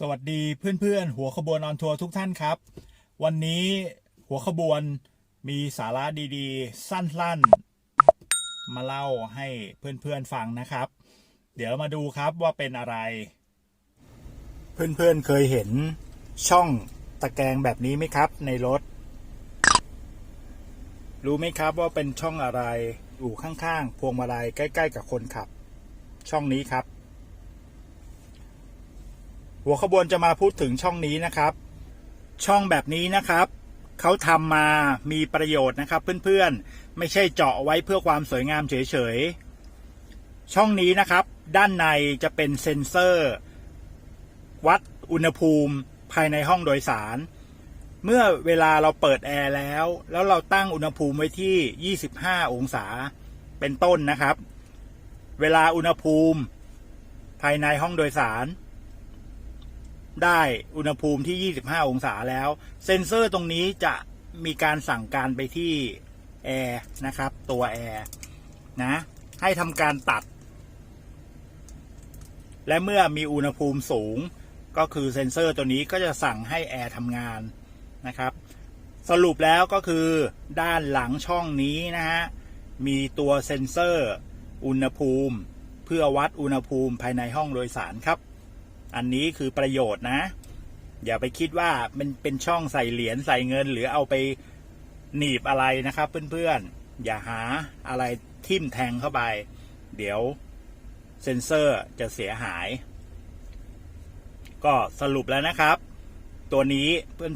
สวัสดีเพื่อนๆ หัวขบวนออนทัวร์ทุกท่านครับ วันนี้หัวขบวนมีสาระดีๆ สั้นๆ มาเล่าให้เพื่อนๆฟังนะครับ เดี๋ยวมาดูครับว่าเป็นอะไร เพื่อนๆเคยเห็นช่องตะแกรงแบบนี้ไหมครับ ในรถ รู้ไหมครับว่าเป็นช่องอะไรอยู่ข้างๆ พวงมาลัยใกล้ ๆ กับคนขับ ช่องนี้ครับ หัวขบวนจะมาพูดถึงช่องนี้นะครับ ช่องแบบนี้นะครับเขาทำมามีประโยชน์นะครับ เพื่อนๆไม่ใช่เจาะไว้เพื่อความสวยงามเฉยๆช่องนี้นะครับ ด้านในจะเป็นเซ็นเซอร์ วัดอุณหภูมิภายในห้องโดยสาร เมื่อเวลาเราเปิดแอร์แล้ว แล้วเราตั้งอุณหภูมิไว้ที่ 25 องศาเป็นต้นนะครับ เวลาอุณหภูมิ ภายในห้องโดยสาร ได้อุณหภูมิที่ 25 องศาแล้ว เซ็นเซอร์ตรงนี้จะมีการสั่งการไปที่แอร์นะครับ ตัวแอร์นะ ให้ทำการตัด และเมื่อมีอุณหภูมิสูง ก็คือเซ็นเซอร์ตัวนี้ก็จะสั่งให้แอร์ทำงานนะครับ สรุปแล้วก็คือด้านหลังช่องนี้นะฮะ มีตัวเซ็นเซอร์ อุณหภูมิ เพื่อวัดอุณหภูมิภายในห้องโดยสารครับ อันนี้คือประโยชน์นะ อย่าไปคิดว่ามันเป็นช่องใส่เหรียญใส่เงิน หรือเอาไปหนีบอะไรนะครับ เพื่อนๆ อย่าหาอะไรทิ่มแทงเข้าไป เดี๋ยวเซนเซอร์จะเสียหาย ก็สรุปแล้วนะครับ ตัวนี้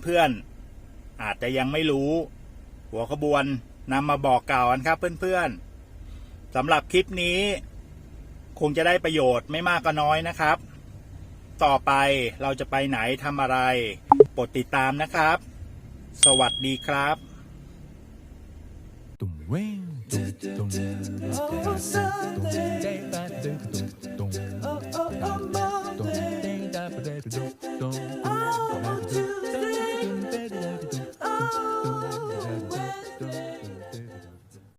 เพื่อนๆ อาจจะยังไม่รู้ หัวขบวนนำมาบอกกล่าวกันครับเพื่อนๆสำหรับคลิปนี้ คงจะได้ประโยชน์ไม่มากก็น้อยนะครับ ต่อไปเราจะไปไหนทำอะไรโปรดติดตามนะครับ สวัสดีครับ Don't.